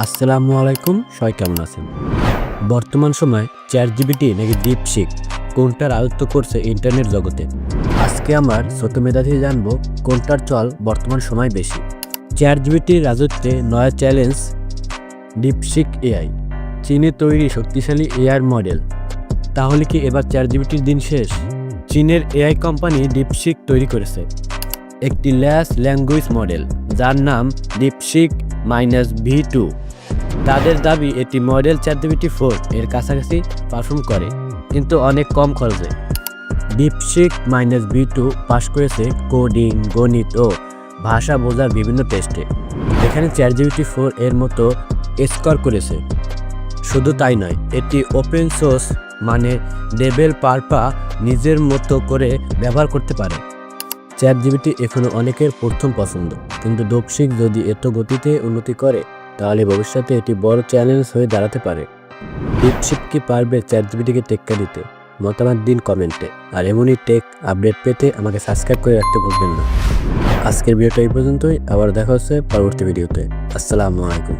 আসসালামু আলাইকুম, সবাই কেমন আছেন? বর্তমান সময় চ্যাট জিবিটি নাকি ডিপশিক কোনটার আয়ত্ত করছে ইন্টারনেট জগতে? আজকে আমার ছোট মেধা থেকে জানব কোনটার চল বর্তমান সময় বেশি। চ্যাট জিবিটির রাজত্বে নয়া চ্যালেঞ্জ ডিপশিক এআই চীনে তৈরি শক্তিশালী এআই মডেল। তাহলে কি এবার চ্যাট জিবিটির দিন শেষ? চীনের এআই কোম্পানি ডিপশিক তৈরি করেছে। একটি ল্যাস ল্যাঙ্গুয়েজ মডেল, যার নাম ডিপশিক মাইনাস ভি টু। তাদের দাবি, এটি মডেল চ্যাটজিবিটি ফোর, এর কাছাকাছি পারফর্ম করে, কিন্তু অনেক কম খরচে। DeepSeek minus V two pass করেছে কোডিং, গণিত ও ভাষা বোঝার বিভিন্ন টেস্টে। এখানে চ্যাটজিবিটি ফোর এর মতো স্কোর করেছে। শুধু তাই নয়, এটি ওপেন সোর্স মানে ডেবেল পারপা নিজের মতো করে ব্যবহার করতে পারে। চ্যাট জিবিটি এখনও অনেকের প্রথম পছন্দ। কিন্তু ডোপসিক যদি এত গতিতে উন্নতি করে, তাহলে ভবিষ্যতে এটি বড় চ্যালেঞ্জ হয়ে দাঁড়াতে পারে। ডিপসিক কি পারবে চ্যাট জিবিটিকে টেক্কা দিতে? মতামত দিন কমেন্টে। আর এমনই টেক আপডেট পেতে আমাকে সাবস্ক্রাইব করে রাখতে ভুলবেন না। আজকের ভিডিওটা এই পর্যন্তই। আবার দেখা হচ্ছে পরবর্তী ভিডিওতে। আসসালামু আলাইকুম।